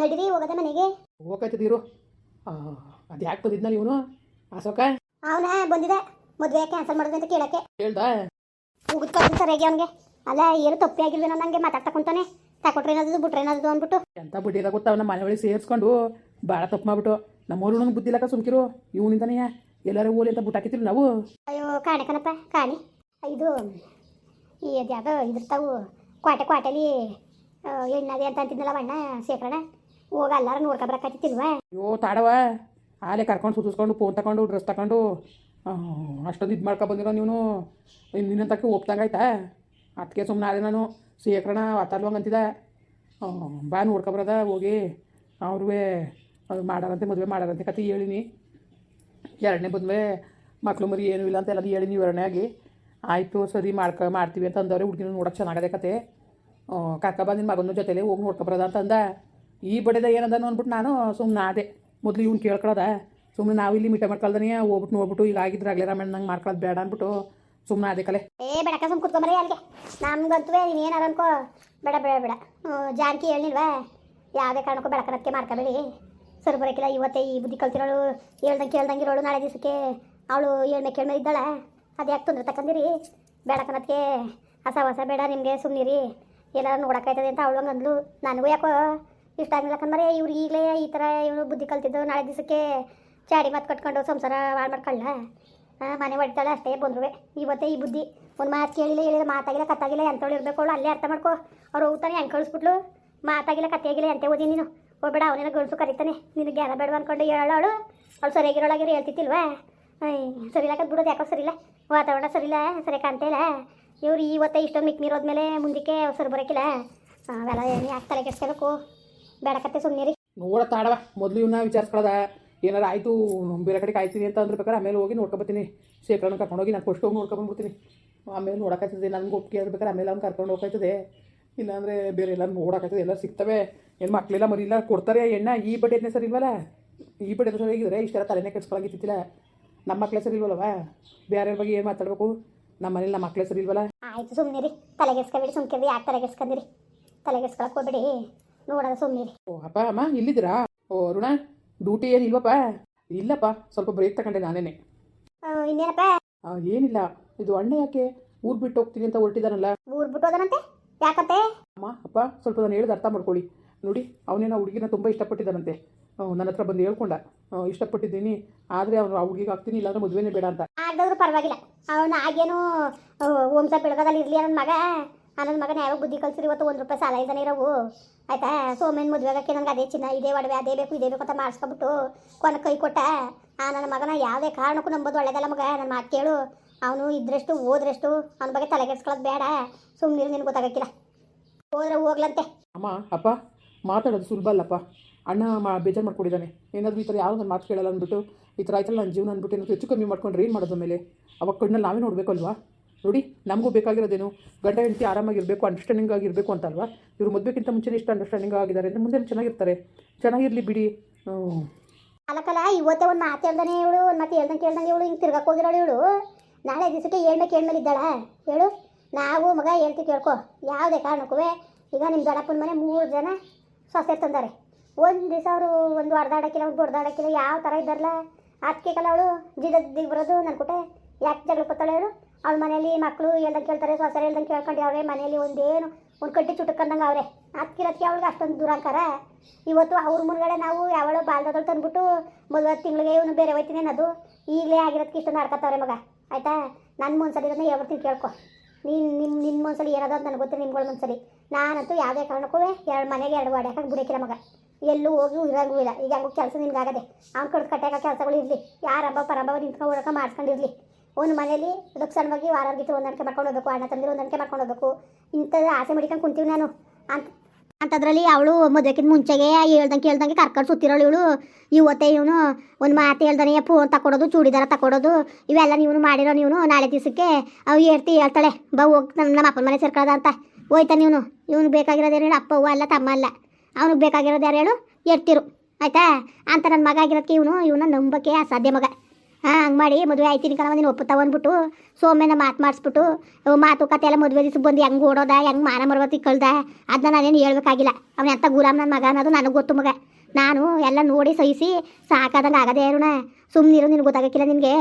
ನಡೀರಿ ಹೋಗದ ಮನೆಗೆ? ಹೋಗಾಯ್ತದಿರು ಅದು ಯಾಕೆ ಬಂದಿದ್ನಲ್ಲ ಇವನು? ಅಶೋಕ? ಅವನ ಬಂದಿದೆ. ಮದುವೆ ಕ್ಯಾನ್ಸಲ್ ಮಾಡೋದು ಅಂತ ಕೇಳಕ್ಕೆ. ಹೇಳ್ದ? ಹೋಗುತ್ತೆ ಕಳ್ಸಿ ಸರಿಯಾಗಿ ಅವನಿಗೆ? ಅಲ್ಲ ಏನು ತಪ್ಪಿ ಆಗಿಲ್ವೇನೋ ನಂಗೆ ಮಾತಾಡ್ತಾ ಕುಂತಾನೆ. ತಕೊಟ್ರೆ ಏನಾದ್ರು ಬಿಟ್ರೆ ಏನಾದ್ರು ಅಂದ್ಬಿಟ್ಟು. ಎಂತ ಬುಡ್ಡಿಲ್ಲ ಗೊತ್ತಾ ಅವನ ಮನೆ ಒಳಗೆ ಸೇರಿಸ್ಕೊಂಡು ಭಾಳ ತಪ್ಪು ಮಾಡ್ಬಿಟ್ಟು. ನಮ್ಮವ್ರು ಬುದ್ಧಿ ಇಲ್ಲಕ ಸುಮ್ಕಿರು. ಇವನಿಂದನೇ ಎಲ್ಲರೂ ಓಲಿ ಅಂತ ಬುಟ್ಟಾಕಿತಿರು ನಾವು. ಅಯ್ಯೋ ಕಾಣೆ ಕಣಪ್ಪ ಕಾಣಿ. ಇದು ಈ ಅದ್ಯಾವುದೋ ತಾವು ಕ್ವಾಟೆ ಕ್ವಾಟೆಲಿ ಎಣ್ಣೆ ಎಣ್ಣದೆ ಅಂತ ಅಂತಿದ್ನಲ್ಲ ಬಣ್ಣ ಶೇಖರಣ ಹೋಗ ಎಲ್ಲಾರು ನೋಡ್ಕೊಬರಕ್ಕಾಗ್ತಿಲ್ವಾ ಅಯ್ಯೋ, ತಾಡವ. ಆಲೆ ಕರ್ಕೊಂಡು ಸುತ್ತಿಸ್ಕೊಂಡು ಫೋನ್ ತಗೊಂಡು ಡ್ರೆಸ್ ತಗೊಂಡು ಅಷ್ಟೊಂದು ಇದು ಮಾಡ್ಕೊ ಬಂದಿರೋ ನೀನು. ನಿನ್ನಂತಕ್ಕೆ ಒಪ್ತಂಗಾಯ್ತಾ ಅದಕ್ಕೆ ಸುಮ್ಮನೆ ಆದ್ರೆ ನಾನು ಸೇಕರಣ ಅಂತಿದ್ದ. ಬಾ ನೋಡ್ಕೊಬರದ, ಹೋಗಿ. ಅವ್ರಿಗೆ ಅದು ಮಾಡಾರಂತೆ, ಮದುವೆ ಮಾಡಾರಂತೆ ಕತೆ ಹೇಳಿನಿ. ಎರಡನೇ ಬಂದ್ವೆ, ಮಕ್ಳು ಮರಿ ಏನೂ ಇಲ್ಲ ಅಂತ ಎಲ್ಲ ಹೇಳಿನಿ ವಿವರಣೆ ಆಗಿ. ಆಯಿತು, ಸರಿ, ಮಾಡ್ಕ, ಮಾಡ್ತೀವಿ ಅಂತ ಅಂದವ್ರೆ, ಹುಡುಗಿನ ನೋಡೋಕೆ ಚೆನ್ನಾಗದೆ ಕತೆ. ಕರ್ಕ ಬಂದಿನ ಮಗನ ಜೊತೆಲೇ ಹೋಗಿ ನೋಡ್ಕೊಬರದ ಅಂತ ಅಂದ. ಈ ಬಡದ ಏನದ ಅಂದ್ಬಿಟ್ಟು ನಾನು ಸುಮ್ಮನೆ ಆದೆ. ಮೊದಲು ಇವ್ನು ಕೇಳ್ಕೊಳ್ಳೋದ ಸುಮ್ಮನೆ ನಾವು ಇಲ್ಲಿ ಮಿಠ ಮಾಡ್ಕೊಳ್ದಾನೆ, ಹೋಗ್ಬಿಟ್ಟು ನೋಡ್ಬಿಟ್ಟು ಈಗ ಆಗಿದ್ರಾಗಲೇ ರಾಮಣ್ಣ ನಂಗೆ ಮಾಡ್ಕೊಳ್ಳೋದು ಬೇಡ ಅಂದ್ಬಿಟ್ಟು ಸುಮ್ಮನೆ ಅದೇ ಕಲೆ. ಏ ಬೇಡ ಸುಮ್ ಕುತ್ಕೊಂಬರಿ ಅಲ್ಲಿಗೆ. ನಮ್ಗಂತೂ ನೀನು ಏನಾರು ಅನ್ಕೋ. ಬೇಡ ಬೇಡ ಬೇಡ. ಜಾನಕಿ ಹೇಳಿಲ್ವಾ ಯಾವುದೇ ಕಾರಣಕ್ಕೂ ಬೆಳಕನಕ್ಕೆ ಮಾಡ್ಕೊಬೇಡಿ. ಸರಿ ಬರೋಕಿಲ್ಲ, ಇವತ್ತೇ ಈ ಬುದ್ಧಿ ಕಲ್ತಿರೋಳು, ಹೇಳ್ದಂಗೆ ಕೇಳ್ದಂಗೆ ಇರೋಳು ನಾಳೆ ದಿವಸಕ್ಕೆ ಅವಳು ಏಳ್ಮೆ ಕೇಳ್ಮೆ ಇದ್ದಾಳೆ. ಅದು ಯಾಕೆ ತೊಂದರೆ ತಕೊಂಡಿರಿ ಬೆಳಕನಕ್ಕೆ ಹೊಸ ಹೊಸ ಬೇಡ, ನಿಮಗೆ ಸುಮ್ಮನಿರಿ ಏನಾರು ನೋಡೋಕ್ಕಾಯ್ತದೆ ಅಂತ ಅವಳು ಹಂಗಂದ್ಲು. ನನಗೂ ಯಾಕೋ ಇಷ್ಟ ಆಗಿಲ್ಲ ಯಾಕಂದ್ರೆ ಇವ್ರು ಈಗಲೇ ಈ ಥರ ಇವನು ಬುದ್ಧಿ ಕಲ್ತಿದ್ದು, ನಾಳೆ ದಿವಸಕ್ಕೆ ಚಾಡಿ ಮಾತು ಕಟ್ಕೊಂಡು ಸಂಸಾರ ಹಾಳು ಮಾಡ್ಕೊಳ್ಳ. ಮನೆ ಹೊಡಿತಾಳೆ ಅಷ್ಟೇ ಬಂದ್ರು ಇವತ್ತೇ ಈ ಬುದ್ಧಿ. ಒಂದು ಮಾತು ಕೇಳಿಲ್ಲ, ಹೇಳಿಲ್ಲ, ಮಾತಾಗಿಲ್ಲ, ಕತ್ತಾಗಿಲ್ಲ ಎಂಥವ್ಳು ಇರಬೇಕು ಅವಳು ಅಲ್ಲೇ ಅರ್ಥ ಮಾಡ್ಕೋ. ಅವ್ರು ಹೋಗ್ತಾನೆ, ಹೆಂಗೆ ಕಳಿಸ್ಬಿಟ್ಲು? ಮಾತಾಗಿಲ್ಲ ಕತ್ತಾಗಿಲ್ಲ ಎಂತೆ ಓದಿ ನೀನು? ಹೋಗ್ಬೇಡ ಅವನೇನ ಗಳ್ಸು ಕರಿತಾನೆ. ನಿನಗೆ ಜ್ಞಾನ ಬೇಡ ಅನ್ಕೊಂಡು ಹೇಳೋಳು ಅವಳು ಸರಿಯಾಗಿರೋಳಾಗಿರೋ ಹೇಳ್ತಿತ್ತಿಲ್ವಾ ಸರಿ ಇಲ್ಲ ಬಿಡೋದು ಯಾಕೋ ಸರಿಯಿಲ್ಲ. ವಾತಾವರಣ ಸರಿಯಿಲ್ಲ ಸರಿ ಕಾಣ್ತಾ ಇಲ್ಲ. ಇವ್ರು ಇವತ್ತೇ ಇಷ್ಟೊಂದು ಮಿಕ್ ನೀರೋದ್ಮೇಲೆ ಮುಂದಕ್ಕೆ ಸರಿ ಬರೋಕ್ಕಿಲ್ಲ ಅವೆಲ್ಲ ಏನು ಯಾಕೆ ತಲೆ ಕೆಡ್ಸ್ಕೋಬೇಕು. ಬೇಡಕತ್ತೆ ರೀ ನೋಡ ತಾಡವ ಮೊದಲು ಇವನ್ನ ವಿಚಾರಿಸ್ಕೊಳದ. ಏನಾರ ಆಯಿತು ಬೇರೆ ಕಡೆ ಕಾಯ್ತೀನಿ ಅಂತ ಅಂದ್ರೆ ಬೇಕಾದ್ರೆ ಆಮೇಲೆ ಹೋಗಿ ನೋಡ್ಕೊಬತ್ತೀನಿ ಕರ್ಕೊಂಡು ಹೋಗಿ ನಾನು ಫಸ್ಟ್ ಹೋಗಿ ನೋಡ್ಕೊಂಬಂದ್ಬಿಡ್ತೀನಿ ಆಮೇಲೆ ನೋಡೋಕ್ಕಾಗ್ತದೆ ನನಗೆ ಒಪ್ಪಿಗೆ ಇರ್ಬೇಕಾದ್ರೆ ಆಮೇಲೆ ಅವ್ನು ಕರ್ಕೊಂಡು ಹೋಗ್ತದೆ. ಇಲ್ಲಾಂದ್ರೆ ಬೇರೆ ಎಲ್ಲ ನೋಡೋಕ್ಕಾಗ್ತದೆ ಎಲ್ಲ ಸಿಗ್ತವೆ. ಏನು ಮಕ್ಕಳೆಲ್ಲ ಮರಿಲ್ಲ ಕೊಡ್ತಾರೆ ಎಣ್ಣೆ. ಈ ಬಡ್ಡಿಯನ್ನೇ ಸರಿ ಇಲ್ವಲ್ಲ? ಈ ಬಡ್ಡಿ ಸರಿ ಹೇಗಿದ್ರೆ ಇಷ್ಟೆಲ್ಲ ತಲೆನೇ ಕೆಡ್ಸ್ಕೊಳಂಗಿತ್ತಿಲ್ಲ ನಮ್ಮ ಮಕ್ಕಳೇ ಸರಿ ಇಲ್ವಲ್ಲವ? ಬೇರೆಯವ್ರ ಬಗ್ಗೆ ಏನು ಮಾತಾಡಬೇಕು? ನಮ್ಮ ಮನೇಲಿ ನಮ್ಮ ಮಕ್ಕಳೇ ಸರಿ ಇಲ್ವಲ್ಲ? ಆಯ್ತು ರೀ ತಲೆಗೆಡ್ಸ್ಕೊಬೇಡಿ ಸುಮ್ಕೆ ಯಾಕೆ ತಲೆಗೆಡ್ಸ್ಕೊಂಡಿರಿ? ತಲೆಗೆಡ್ಸ್ಕೊಳಕ್ಕೆ ಹೋಗ್ಬೇಡಿ. ನೋಡೋದು ಸುಮ್ಮನೆ ಓ ಅಪ್ಪ ಅಮ್ಮ ಇಲ್ಲಿದ್ದೀರಾ? ಓ ಅರುಣ ಡ್ಯೂಟಿ ಏನು ಇಲ್ವಪ್ಪ? ಇಲ್ಲಪ್ಪ ಸ್ವಲ್ಪ ಬ್ರೇಕ್ ತಗೊಂಡೆ ನಾನೇನೆ. ಇನ್ನೇನಪ್ಪ? ಆ, ಏನಿಲ್ಲ ಇದು ಅಣ್ಣ ಯಾಕೆ ಊರ್ ಬಿಟ್ಟು ಹೋಗ್ತೀನಿ ಅಂತ ಹೊರಟಿದಾನಲ್ಲ? ಊರ್ ಬಿಟ್ಟು ಹೋದನಂತೆ? ಯಾಕಂತೆ? ಅಮ್ಮ ಅಪ್ಪ ಸ್ವಲ್ಪ ನಾನು ಹೇಳಿದ ಅರ್ಥ ಮಾಡ್ಕೊಳ್ಳಿ. ನೋಡಿ ಅವನೇನ ಹುಡುಗಿನ ತುಂಬ ಇಷ್ಟಪಟ್ಟಿದ್ದಾನಂತೆ. ನನ್ನ ಹತ್ರ ಬಂದು ಹೇಳ್ಕೊಂಡ. ಆ, ಇಷ್ಟಪಟ್ಟಿದ್ದೀನಿ ಆದರೆ ಅವನು ಆ ಹುಡುಗಿಗೆ ಆಗ್ತೀನಿ ಇಲ್ಲಾಂದ್ರೆ ಮದುವೆನೇ ಬೇಡ ಅಂತ. ಆಗದವ್ರು ಪರವಾಗಿಲ್ಲ. ಅವನು ಆಗೇನು ಓಂಸ ಬೆಳಗದಲ್ಲಿ ಇರ್ಲಿ ನನ್ನ ಮಗ. ನನ್ನ ಮಗನ ಯಾವಾಗ ಬುದ್ಧಿ ಕಲ್ಸಿರಿ ಇವತ್ತು ಒಂದು ರೂಪಾಯಿ ಸಾಲ ಇಲ್ದಾನೆ ಇರೋವು. ಆಯ್ತಾ? ಸೋಮೇನ್ ಮದುವೆ ಆಗಕ್ಕೆ ನನಗೆ ಅದೇ ಚಿನ್ನ, ಇದೇ ಒಡವೆ, ಅದೇ ಬೇಕು, ಇದೇ ಬೇಕು ಅಂತ ಮಾಡಿಸ್ಕೊಬಿಟ್ಟು ಕೊನೆ ಕೈ ಕೊಟ್ಟ. ಆ, ನನ್ನ ಮಗನ ಯಾವುದೇ ಕಾರಣಕ್ಕೂ ನಂಬೋದು, ಒಳ್ಳೇದಲ್ಲ ಮಗ. ನನ್ನ ಮಾತು ಕೇಳು. ಅವನು ಇದ್ರಷ್ಟು ಓದ್ರಷ್ಟು ಅವನ ಬಗ್ಗೆ ತಲೆಗೆಡ್ಸ್ಕೊಳ್ಳೋದು ಬೇಡ. ಸುಮ್ಮನೆ ನಿನ್ಗೆ ಗೊತ್ತಾಗಕ್ಕಿಲ್ಲ. ಹೋದ್ರೆ ಹೋಗ್ಲಂತೆ. ಅಮ್ಮ, ಅಪ್ಪ, ಮಾತಾಡೋದು ಸುಲಭ ಅಲ್ಲಪ್ಪ. ಅಣ್ಣ ಮಾ, ಬೇಜಾರು ಮಾಡ್ಕೊಂಡಿದ್ದಾನೆ. ಏನಾದರೂ ಈ ಥರ ಯಾರು ನನ್ನ ಮಾತು ಕೇಳಲ್ಲ ಅಂದ್ಬಿಟ್ಟು, ಈ ಥರ ಆಯ್ತಲ್ಲ ನನ್ನ ಜೀವನ ಅಂದ್ಬಿಟ್ಟು ಏನಾದರೂ ಹೆಚ್ಚು ಕಮ್ಮಿ ಮಾಡ್ಕೊಂಡ್ರೆ ಏನು ಮಾಡೋದು ಮೇಲೆ ಅವಾಗ ಕಣ್ಣಲ್ಲಿ ನಾವೇ ನೋಡಬೇಕಲ್ವಾ? ನೋಡಿ, ನಮಗೂ ಬೇಕಾಗಿರೋದೇನು ಗಂಡ ಹೆಂಡತಿ ಆರಾಮಾಗಿರಬೇಕು ಅಂಡರ್ಸ್ಟ್ಯಾಂಡಿಂಗ್ ಆಗಿರಬೇಕು ಅಂತಲ್ವಾ? ಇವರು ಮದುವೆಗಿಂತ ಮುಂಚೆನೇ ಇಷ್ಟು ಅಂಡರ್ಸ್ಟ್ಯಾಂಡಿಂಗ್ ಆಗಿದ್ದಾರೆ ಅಂದರೆ ಮುಂದೆ ಚೆನ್ನಾಗಿರ್ತಾರೆ. ಚೆನ್ನಾಗಿರಲಿ ಬಿಡಿ. ಅಲ್ಲಕಲ್ಲ ಇವತ್ತೇ ಒಂದು ಮಾತು ಹೇಳ್ದಾನೆ ಇವಳು, ಒಂದು ಮಾತು ಹೇಳ್ದಂಗೆ ಕೇಳ್ದಂಗೆ ಇವಳು, ಹಿಂಗೆ ತಿರ್ಗಕ್ಕೆ ಹೋಗಿರೋಳು ಇವಳು. ನಾಳೆ ದಿವಸಕ್ಕೆ ಹೇಳ್ಬೇಕು ಕೇಳ್ಮೇಲೆ ಇದ್ದಾಳ. ಹೇಳು? ನಾವು ಮಗ, ಹೇಳ್ತಿ ಕೇಳ್ಕೊ. ಯಾವುದೇ ಕಾರಣಕ್ಕೂ ಈಗ ನಿಮ್ಮ ದೊಡ್ಡಪ್ಪನ ಮನೆ ಮೂರು ಜನ ಸೊಸೆ ತಂದಾರೆ. ಒಂದು ದಿವಸ ಅವರು ಒಂದು ಹೊಡೆದಾಡಕ್ಕಿಲ್ಲ ಒಂದು ಹೊಡೆದಾಡಕ್ಕಿಲ್ಲ ಯಾವ ಥರ ಇದ್ದಾರಲ್ಲ? ಅದಕ್ಕೆ ಕಲ ಅವಳು ಜಿದ್ದಿಗೆ ಬರೋದು ನನ್ನ ಕೊಟ್ಟೆ ಯಾಕೆ ಜಗಳ ಕೊತ್ತಾಳೆ ಹೇಳು ಅವಳ ಮನೇಲಿ ಮಕ್ಕಳು ಹೇಳ್ದಂಗೆ ಕೇಳ್ತಾರೆ ಸೊಸರೆ ಹೇಳ್ದಂಗೆ ಕೇಳ್ಕೊಂಡು ಅವ್ರೆ, ಮನೇಲಿ ಒಂದೇನು ಒಂದು ಕಟ್ಟಿ ಚುಟ್ಕಂದಂಗೆ ಅವರೇ. ಅದಕ್ಕಿರೋದಕ್ಕೆ ಅವ್ಳಿಗೆ ಅಷ್ಟೊಂದು ದುರಂಕಾರ ಇವತ್ತು ಅವ್ರ ಮುಂದ್ಗಡೆ ನಾವು ಯಾವಳೋ ಬಾಲ್ದದಳು ತಂದ್ಬಿಟ್ಟು ಮೊದಲ ತಿಂಗಳಿಗೆ ಇವನು ಬೇರೆ ಹೋಯ್ತೀನಿ ಅನ್ನೋದು ಈಗಲೇ ಆಗಿರೋದಕ್ಕೆ ಇಷ್ಟೊಂದು ಆಡ್ಕೊತಾವ್ರೆ ಮಗ. ಆಯಿತಾ? ನನ್ನ ಮುನ್ಸಲಿ ಇದನ್ನ ಹೇಳ್ಬಿಡ್ತೀನಿ ಕೇಳ್ಕೊ. ನೀನು ನಿಮ್ಮ ನಿನ್ನ ಮುನ್ಸಲಿ ಏನದ ಅಂತ ನನಗೆ ಗೊತ್ತಿಲ್ಲ ನಿಮ್ಗಳ ಮುನ್ಸಲಿ ನಾನಂತೂ ಯಾವುದೇ ಕಾರಣಕ್ಕೂ ಎರಡು ಮನೆಗೆ ಎರಡು ಹೊಡ್ಯಾಕ ಬಿಡಕ್ಕಿಲ್ಲ ಮಗ. ಎಲ್ಲೂ ಹೋಗಿ ಇರಂಗೂ ಇಲ್ಲ. ಈಗ ಹಂಗೂ ಕೆಲಸ ಆಗದೆ ಅವ್ನು ಕಡ್ದು ಕಟ್ಟಾಕ ಕೆಲಸಗಳು ಇರಲಿ. ಯಾರಬ್ಬ ಪರಬ್ಬ ನಿಂತ್ಕೊಂಡು ಓಡಕ ಮಾಡ್ಕೊಂಡಿರಲಿ ಒಂದು ಮನೇಲಿ ಲಕ್ಷಣವಾಗಿ ವಾರ ಗೀತು ಹೊಂದಾಣಿಕೆ ಮಾಡ್ಕೊಂಡು ಹೋಗ್ಬೇಕು, ಅಣ್ಣ ತಂದಿರು ಹೊಂದಾಣಿಕೆ ಮಾಡ್ಕೊಂಡು ಹೋಗ್ಬೇಕು. ಇಂಥದ್ದು ಆಸೆ ಮಾಡಿಕೊಂಡು ಕುಂತೀವಿ ನಾನು. ಅಂತ, ಅಂಥದ್ರಲ್ಲಿ ಅವಳು ಮದುವೆಕ್ಕಿಂತ ಮುಂಚೆಗೆ ಹೇಳ್ದಂಗೆ ಹೇಳ್ದಂಗೆ ಕರ್ಕೊಂಡು ಸುತ್ತಿರೋಳು ಇವಳು. ಇವತ್ತೇ ಇವನು ಒಂದು ಮಾತು ಹೇಳ್ದಾನೆ ಫೋನ್ ತಕೊಡೋದು ಚೂಡಿದಾರ ತಕೊಡೋದು ಇವೆಲ್ಲ ನೀವು ಮಾಡಿರೋ ನೀವು ನಾಳೆ ದಿವಸಕ್ಕೆ ಅವು ಹೇಳ್ತಿ ಹೇಳ್ತಾಳೆ, ಬಾ ಹೋಗಿ ನನ್ನ ನಮ್ಮ ಅಪ್ಪನ ಮನೆ ಸೇರ್ಕೊಳ್ಳೋದ ಅಂತ. ಹೋಯ್ತಾ ಇವನು ಇವನು ಬೇಕಾಗಿರೋದು ಹೇಳಿ? ಅಪ್ಪ ಅಲ್ಲ, ತಮ್ಮ ಅಲ್ಲ. ಅವನಿಗೆ ಬೇಕಾಗಿರೋದು ಯಾರು ಹೇಳು? ಎಡ್ತಿರು ಆಯ್ತಾ? ಅಂತ ನನ್ನ ಮಗ ಆಗಿರೋದಕ್ಕೆ ಇವನು, ಇವನ ನಂಬಕ್ಕೆ ಅಸಾಧ್ಯ ಮಗ. ಹಾಂ, ಹಂಗೆ ಮಾಡಿ, ಮದುವೆ ಆಯ್ತೀನಿ ಕಣವ ನೀನು ಒಪ್ಪುತ್ತಾವ ಅಂದ್ಬಿಟ್ಟು ಸೋಮ್ಯನ ಮಾತು ಮಾಡಿಸ್ಬಿಟ್ಟು ಮಾತುಕತೆ ಎಲ್ಲ ಮದುವೆ ದಿವ್ಸಕ್ಕೆ ಬಂದು ಹೆಂಗೆ ಓಡೋದ, ಹೆಂಗೆ ಮಾನ ಮರವತಿ ಕಳ್ದ ಅದನ್ನ ನಾನೇನು ಹೇಳ್ಬೇಕಾಗಿಲ್ಲ. ಅವನ ಎಂಥ ಗುಲಾಮ್ ನನ್ನ ಮಗ ಅನ್ನೋದು ನನಗೆ ಗೊತ್ತು ಮಗ. ನಾನು ಎಲ್ಲ ನೋಡಿ ಸಹಿಸಿ ಸಾಕಾದಂಗೆ ಆಗದೆ ಅರುಣ ಸುಮ್ಮನಿರು ನಿನಗೆ ಗೊತ್ತಾಗಕ್ಕಿಲ್ಲ ನಿನಗೆ.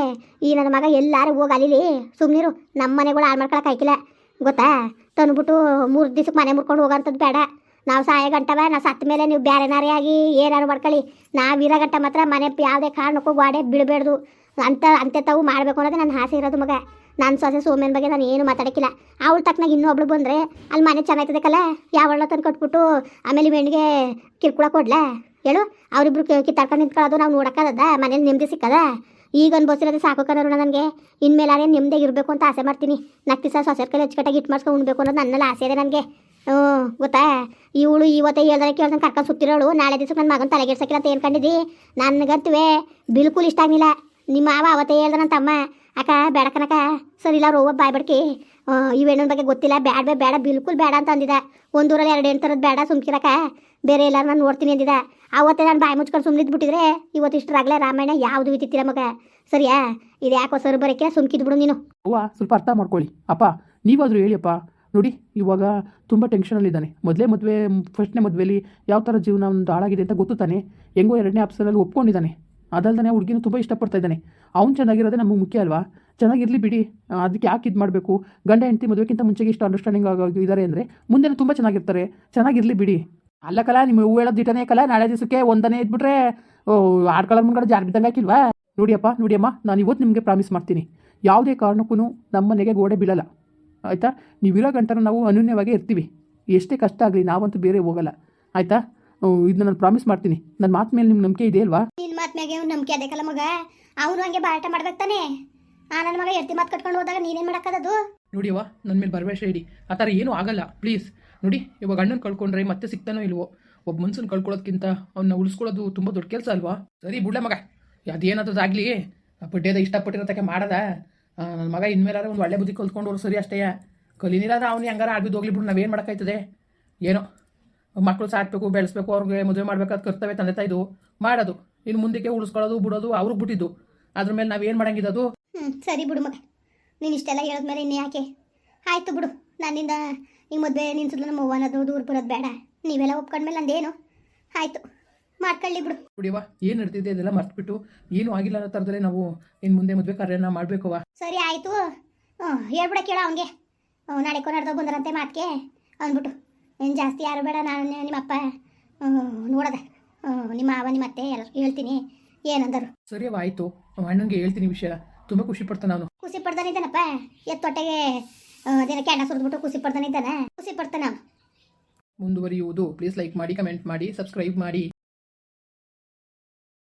ಈ ನನ್ನ ಮಗ ಎಲ್ಲರೂ ಹೋಗಿ ಅಲಿಲಿ. ಸುಮ್ಮನಿರು ನಮ್ಮ ಮನೆಗಳು ಹಾಳು ಮಾಡ್ಕೊಳಕ್ಕೆ ಆಯ್ಕಿಲ್ಲ. ಗೊತ್ತಾ? ತಂದ್ಬಿಟ್ಟು ಮೂರು ದಿವ್ಸಕ್ಕೆ ಮನೆ ಮುರ್ಕೊಂಡು ಹೋಗೋಂಥದ್ದು ಬೇಡ. ನಾವು ಗಂಟೆ ಗಂಟವ ನಾವು ಸತ್ತ ಮೇಲೆ ನೀವು ಬೇರೆನಾರೇ ಆಗಿ ಏನಾರು ಮಾಡ್ಕೊಳ್ಳಿ. ನಾವು ಇರೋ ಗಂಟ ಮಾತ್ರ ಮನೆ ಯಾವುದೇ ಕಾರಣಕ್ಕೂ ಗೋಡೆ ಬಿಡಬೇಡ್ದು ಅಂತ ಅಂತೆ ತಾವು ಮಾಡಬೇಕು ಅನ್ನೋದು ನನ್ನ ಆಸೆ ಇರೋದು ಮಗ. ನನ್ನ ಸೊಸೆ ಸೋಮ್ಯನ ಬಗ್ಗೆ ನಾನು ಏನು ಮಾತಾಡಕ್ಕಿಲ್ಲ. ಅವಳು ತಕ್ಕನಾಗ ಇನ್ನೊಬ್ಳು ಬಂದರೆ ಅಲ್ಲಿ ಮನೆ ಚೆನ್ನಾಗ್ತದಕ್ಕಲ್ಲ? ಯಾವಳ ತಂದು ಕಟ್ಬಿಟ್ಟು ಆಮೇಲೆ ಬೆಣ್ಣಿಗೆ ಕಿರ್ಕುಳ ಕೊಡ್ಲಾ? ಹೇಳು. ಅವರಿಬ್ರು ಕಿತ್ತಾಡ್ಕೊಂಡು ನಿಂತ್ಕೊಳ್ಳೋದು ನಾವು ನೋಡೋಕ್ಕದ ಮನೇಲಿ ನೆಮ್ಮದಿ ಸಿಕ್ಕದ? ಈಗ ಅನ್ಬೋಸಿರೋದು ಸಾಕು ಕರೋಣ ನನಗೆ. ಇನ್ಮೇಲೆ ಅದೇ ನೆಮ್ಮದಿಯಾಗಿ ಇರಬೇಕು ಅಂತ ಆಸೆ ಮಾಡ್ತೀನಿ. ನಕ್ಕಿ ಸಹ ಸೊಸೆ ಕೈಲಿ ಅಚ್ಚುಕಟ್ಟಾಗಿ ಇಟ್ಟು ಮಾಡ್ಸ್ಕೊಂಡು ಉಣ್ಬೇಕು ಅನ್ನೋದು ನನ್ನಲ್ಲಿ ಆಸೆ ಇದೆ ನನಗೆ. ಹ್ಞೂ, ಗೊತ್ತಾ? ಇವಳು ಇವತ್ತೇ ಹೇಳ್ದಾರೆ ಕೇಳ್ದಂಗೆ ಕರ್ಕೊಂಡು ಸುತ್ತಿರೋಳು. ನಾಳೆ ದಿವಸ ನನ್ನ ಮಗನ ತಲೆಗೆಡ್ಸಕ್ಕಿಲ್ಲ ಅಂತ ಏನ್ಕೊಂಡಿದ್ದಿ ನನಗಂತುವೆ ಬಿಲ್ಕುಲ್ ಇಷ್ಟ ಆಗಿಲ್ಲ ನಿಮ್ಮ ಮಾವ ಅವತ್ತೇ ಹೇಳ್ದ ನನ್ನ ತಮ್ಮ. ಅಕ್ಕ, ಬೇಡ ಕನಕ ಸರಿ ಇಲ್ಲ ರೋವ ಬಾಯ್ ಬಡ್ಕಿ. ಬಗ್ಗೆ ಗೊತ್ತಿಲ್ಲ. ಬೇಡ ಬೇಡ ಬಿಲ್ಕುಲ್ ಬೇಡ ಅಂತ ಅಂದಿದ. ಒಂದೂರಲ್ಲಿ ಎರಡು ಎಂಟು ಥರದ್ದು ಬೇಡ ಸುಮ್ಕಿರಕ ಬೇರೆ ಎಲ್ಲಾರು ನಾನು ನೋಡ್ತೀನಿ ಅಂದಿದ. ಅವತ್ತೇ ನಾನು ಬಾಯಿ ಮುಚ್ಕೊಂಡು ಸುಮ್ಮನಿದ್ದು ಬಿಟ್ಟಿದ್ರೆ ಇವತ್ತು ಇಷ್ಟರಾಗಲೇ ರಾಮಾಯಣ ಯಾವುದು ಇತ್ತಿತ್ತಿಲ್ಲ ಮಗ. ಸರಿಯಾ? ಇದು ಯಾಕೋ ಸರ್ ಬರೋಕ್ಕೆ ಸುಮ್ಕಿದ್ಬಿಡು ನೀನು. ಅವ್ವ, ಸ್ವಲ್ಪ ಅರ್ಥ ಮಾಡ್ಕೊಳ್ಳಿ. ಅಪ್ಪ, ನೀವಾದರೂ ಹೇಳಿಯಪ್ಪ. ನೋಡಿ, ಇವಾಗ ತುಂಬ ಟೆನ್ಷನಲ್ಲಿದ್ದಾನೆ ಮೊದಲೇ ಮದುವೆ ಫಸ್ಟ್ನೇ ಮದುವೆಯಲ್ಲಿ ಯಾವ ಥರ ಜೀವನ ಒಂದು ಹಾಳಾಗಿದೆ ಅಂತ ಗೊತ್ತು ತಾನೆ. ಹೆಂಗೋ ಎರಡನೇ ಆಪ್ಸನಲ್ಲಿ ಒಪ್ಕೊಂಡಿದ್ದಾನೆ. ಅದಲ್ದಾನೆ ಹುಡುಗಿನೂ ತುಂಬ ಇಷ್ಟಪಡ್ತಾ ಇದ್ದಾನೆ. ಅವ್ನು ಚೆನ್ನಾಗಿರೋದೇ ನಮಗೆ ಮುಖ್ಯ ಅಲ್ವಾ? ಚೆನ್ನಾಗಿರಲಿ ಬಿಡಿ. ಅದಕ್ಕೆ ಯಾಕೆ ಇದು ಮಾಡಬೇಕು? ಗಂಡ, ಹೆಂಡತಿ ಮದುವೆಗಿಂತ ಮುಂಚೆಗೆ ಇಷ್ಟು ಅಂಡರ್ಸ್ಟ್ಯಾಂಡಿಂಗ್ ಆಗಿ ಇದ್ದಾರೆ ಅಂದರೆ ಮುಂದೆ ತುಂಬ ಚೆನ್ನಾಗಿರ್ತಾರೆ. ಚೆನ್ನಾಗಿರಲಿ ಬಿಡಿ. ಅಲ್ಲ ಕಲ, ನಿಮ್ಮ ಹೂ ಹೇಳೋದು ಇಟ್ಟನೇ ಕಲ? ನಾಳೆ ದಿವಸಕ್ಕೆ ಒಂದನೇ ಇದ್ಬಿಟ್ರೆ ಆಡ್ಕೊಳ್ಳೋ ಮುಂಗಡೆ ಜಾರ್ ಬಿದ್ದಂಗೆ ಹಾಕಿಲ್ವಾ? ನೋಡಿಯಪ್ಪ, ನೋಡಿಯಮ್ಮ, ನಾನು ಇವತ್ತು ನಿಮಗೆ ಪ್ರಾಮಿಸ್ ಮಾಡ್ತೀನಿ. ಯಾವುದೇ ಕಾರಣಕ್ಕೂ ನಮ್ಮ ಮನೆಗೆ ಗೋಡೆ ಬೀಳಲ್ಲ. ಆಯಿತಾ? ನೀವಿರೋ ಗಂಟನ ನಾವು ಅನ್ಯೂನ್ಯವಾಗೇ ಇರ್ತೀವಿ. ಎಷ್ಟೇ ಕಷ್ಟ ಆಗಲಿ ನಾವಂತೂ ಬೇರೆ ಹೋಗಲ್ಲ. ಆಯಿತಾ? ಇದನ್ನ ನಾನು ಪ್ರಾಮಿಸ್ ಮಾಡ್ತೀನಿ. ನನ್ನ ಮಾತು ಮೇಲೆ ನಿಮ್ಮ ನಂಬಿಕೆ ಇದೆ ಅಲ್ವಾ? ನಿನ್ನ ಮಾತು ಮ್ಯಾಗೆ ಅವ್ನು ನಂಬಿಕೆ ಅದಕ್ಕಲ್ಲ ಮಗ. ಅವನು ಹಂಗೆ ಬಾಟ ಮಾಡ್ಬೇಕು ತಾನೆ. ಆ ನನ್ನ ಮಗ ಎರ್ತಿ ಮಾತು ಕಟ್ಕೊಂಡು ಹೋದಾಗ ನೀನೇನು ಮಾಡೋಕ್ಕದದು ನೋಡಿಯವ್ವ ನನ್ನ ಮೇಲೆ ಭರವಸೆ ಇಡಿ. ಆ ಥರ ಏನೂ ಆಗಲ್ಲ ಪ್ಲೀಸ್ ನೋಡಿ ಇವಾಗ ಅಣ್ಣನ ಕಳ್ಕೊಂಡ್ರೆ ಮತ್ತೆ ಸಿಗ್ತಾನೋ ಇಲ್ವೋ? ಒಬ್ಬ ಮನ್ಸನ್ನ ಕಳ್ಕೊಳ್ಳೋದಕ್ಕಿಂತ ಅವನ್ನ ಉಳಿಸ್ಕೊಳ್ಳೋದು ತುಂಬ ದೊಡ್ಡ ಕೆಲಸ ಅಲ್ವಾ? ಸರಿ ಬಿಡ್ಲ ಮಗ. ಅದೇನಾದ್ರೂ ಆಗಲಿ. ಬಡ್ಡೇದ ಇಷ್ಟಪಟ್ಟಿರೋದಕ್ಕೆ ಮಾಡದ. ನನ್ನ ಮಗ ಇನ್ಮೇಲಾದ್ರೆ ಒಂದು ಒಳ್ಳೆ ಬುದ್ಧಿ ಕಲ್ತ್ಕೊಂಡು ಹೋದ್ರು ಸರಿ ಅಷ್ಟೇ. ಕಲಿನಿರಾದ ಅವ್ನು ಹೆಂಗಾರ ಆಡ್ಬಿದ್ದು ಹೋಗ್ಲಿ ಬಿಡು ನಾವೇನು ಮಾಡೋಕ್ಕಾಯ್ತದೆ? ಏನೋ ಮಕ್ಕಳು ಸಾಕ್ಬೇಕು ಬೆಳೆಸ್ಬೇಕು ಅವ್ರಿಗೆ ಮದುವೆ ಮಾಡ್ಬೇಕಾದ ಕರ್ತವ್ಯ ತಂದೆ ತಾಯಿದು. ಮಾಡೋದು ಇನ್ನು ಮುಂದಕ್ಕೆ ಉಳಿಸ್ಕೊಳ್ಳೋದು ಬಿಡೋದು ಅವ್ರಿಗೆ ಬಿಟ್ಟಿದ್ದು. ಅದ್ರ ಮೇಲೆ ನಾವೇನು ಮಾಡಂಗಿದ್ದು ಹ್ಞೂ ಸರಿ ಬಿಡು ಮಗ. ನೀನು ಇಷ್ಟೆಲ್ಲ ಹೇಳಿದ್ಮೇಲೆ ಇನ್ನು ಯಾಕೆ? ಆಯಿತು ಬಿಡು ನನ್ನಿಂದ ಈ ಮದುವೆ ನಿನ್ಸಿದ್ಲು ನಮ್ಮ ಅವ್ವ ಅನ್ನೋದು ದೂರ ಬರೋದು ಬೇಡ. ನೀವೆಲ್ಲ ಒಪ್ಕೊಂಡ್ಮೇಲೆ ನಂದೇನು? ಆಯಿತು ಮಾಡ್ಕೊಳ್ಳಿ ಬಿಡು. ಬಿಡಿವಾ ಏನು ನಡ್ತಿದೆ ಇದೆಲ್ಲ ಮರ್ತ್ಬಿಟ್ಟು? ಏನು ಆಗಿಲ್ಲ ಅನ್ನೋ ಥರದಲ್ಲೇ ನಾವು ಇನ್ನು ಮುಂದೆ ಮದುವೆ ಕಾರ್ಯನ ಮಾಡಬೇಕವ ಸರಿ ಆಯಿತು. ಹ್ಞೂ ಹೇಳ್ಬಿಡ ಕೇಳೋ ಅವನಿಗೆ. ನಾಳೆ ನಡೆದೋ ಬಂದ್ರಂತೆ ಮಾತಿಗೆ ಅಂದ್ಬಿಟ್ಟು. ಏನು ಜಾಸ್ತಿ ಯಾರು ಬೇಡ ನಾನು ನಿಮ್ಮಪ್ಪ ನೋಡದ. ನಿಮ್ಮ ಅವ ನಿಮ್ಮ ಅತ್ತೆ ಎಲ್ಲ ಹೇಳ್ತೀನಿ. ಏನಂದರು? ಸರಿಯವ ಆಯಿತು. ಅಣ್ಣನಿಗೆ ಹೇಳ್ತೀನಿ ವಿಷಯ. ತುಂಬ ಖುಷಿ ಪಡ್ತಾನೆ ಅವನು ಖುಷಿ ಪಡ್ತಾನಿದ್ದಾನಪ್ಪ ಎತ್ತೊಟ್ಟೆಗೆ ದಿನ ಕ್ಯಾಂಡ ಸುರಿದ್ಬಿಟ್ಟು ಖುಷಿ ಪಡ್ತಾನಿದ್ದಾನೆ ಖುಷಿ ಪಡ್ತಾನ ಮುಂದುವರಿಯುವುದು. ಪ್ಲೀಸ್ ಲೈಕ್ ಮಾಡಿ ಕಮೆಂಟ್ ಮಾಡಿ ಸಬ್ಸ್ಕ್ರೈಬ್ ಮಾಡಿ.